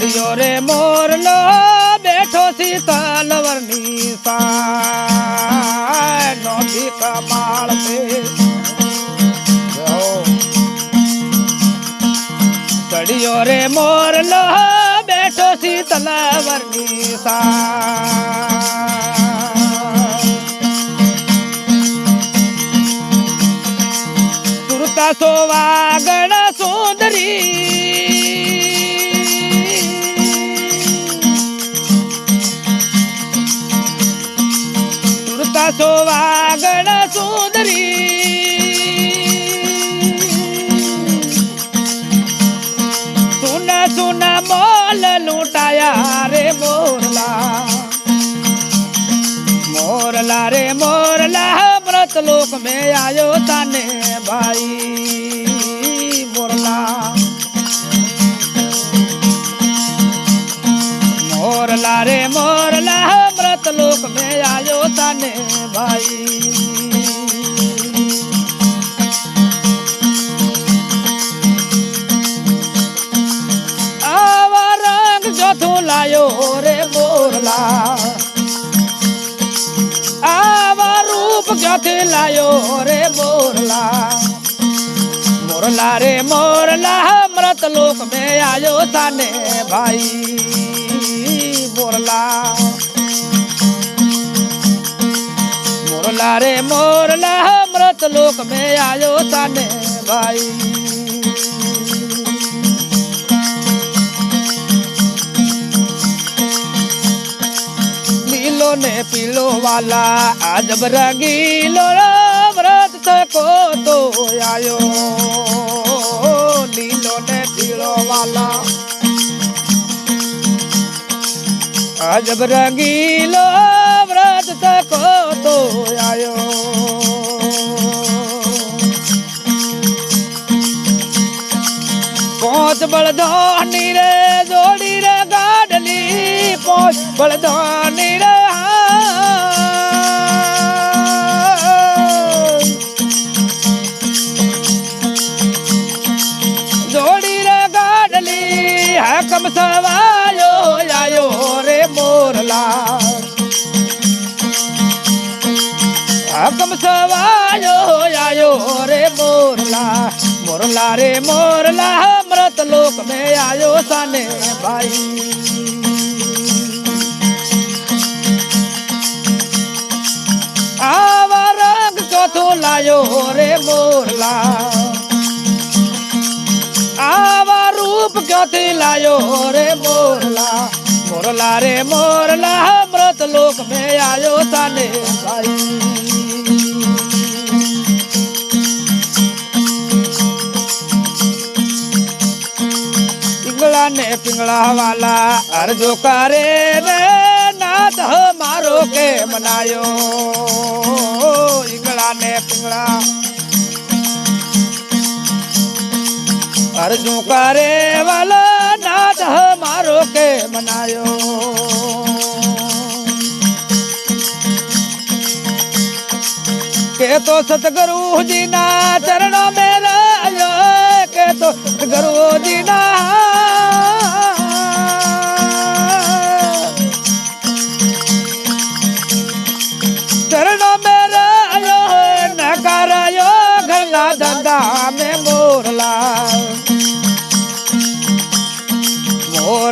ચડ્યો રે મોરલો બેઠો સી તલવરની સા નોંધી કમાળ પે ચડ્યો રે મોર બેઠો સી તલાવરની સા સુરતા સો પાછો વાગણ સુંદરી. સુના સુના બોલ લૂંટાયા રે મોરલા. મોરલા રે મોરલા વ્રત લોક મેં આવ્યો તાને ભાઈ. ક્યાંથી લાયો રે મોરલા. મોરલા રે મોરલા મૃત લોક મે આયો તાને ભાઈ. મોરલા. મોરલા રે મોરલા મૃત લોક મે આયો તાને ભાઈ. ને પીલો વાલા આજબ રંગીલો વ્રત થકો તો આયો. લીલો ને પીલો વાલા આજબ રંગીલો વ્રત થકો તો આયો. પોચ બળદોની રે, જોડી રે, ગાડલી. પોચ બળદોની હકમ સવાયો આયો રે મોરલા. હકમ સવાયો આયો રે મોરલા. મોરલા રે મોરલા, અમૃત લોક મે આયો સાને ભાઈ. આવા રંગ ચોથો લાયો રે મોરલા. ક્યાંથી લાયો રે મોરલા. મોરલા રે મોરલા વ્રત લોક મે આયો તાને ભાઈ પિંગળા ને પિંગળા વાલા અરજો કરે રે નાથ મારો કે મનાયો પિંગળા ને પિંગળા અરજુ કરે વાલા નાથ મારો કે મનાયો. કે તો સતગુરુજી ના ચરણો में રહ્યો કે તો સતગુરુજી ના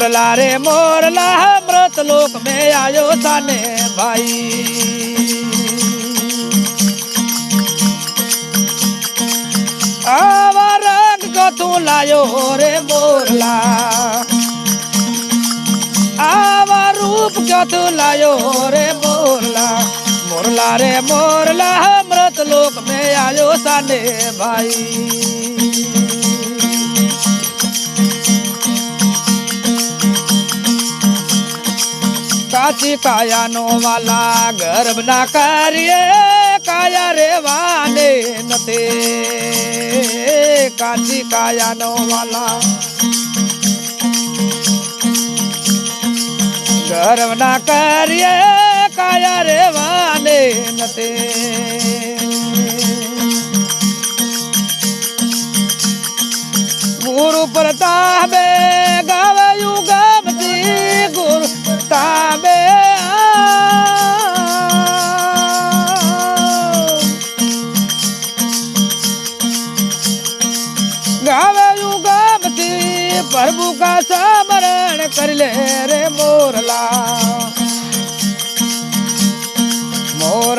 મોરલા રે, મોરલા મૃત લોક મે આયો તાને ભાઈ. આવા રંગ ગતું લાયો રે મોરલા. આવા રૂપ ગતું લાયો રે મોરલા. મોરલા રે, મોરલા મૃત લોક મે આયો સાને ભાઈ. કાચી પાયાનો વાલા ગર્ભ ના કરીએ કાયા રેવાને નથી કાચી કાયાનો વાલા ગર્ભ ના કરીએ કાયા રેવાને નથી ગુરુ પ્રતાપે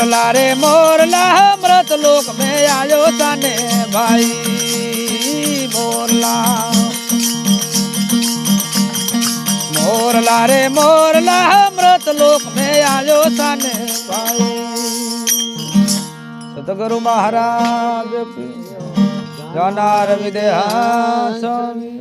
મોરલા રે મોરલા અમૃત લોક મે આયો તને ભાઈ મોરલા મોરલા રે મોરલા અમૃત લોક મે આયો તને ભાઈ. સતગુરુ મહારાજ, જનાર વિદેહા સ્વામી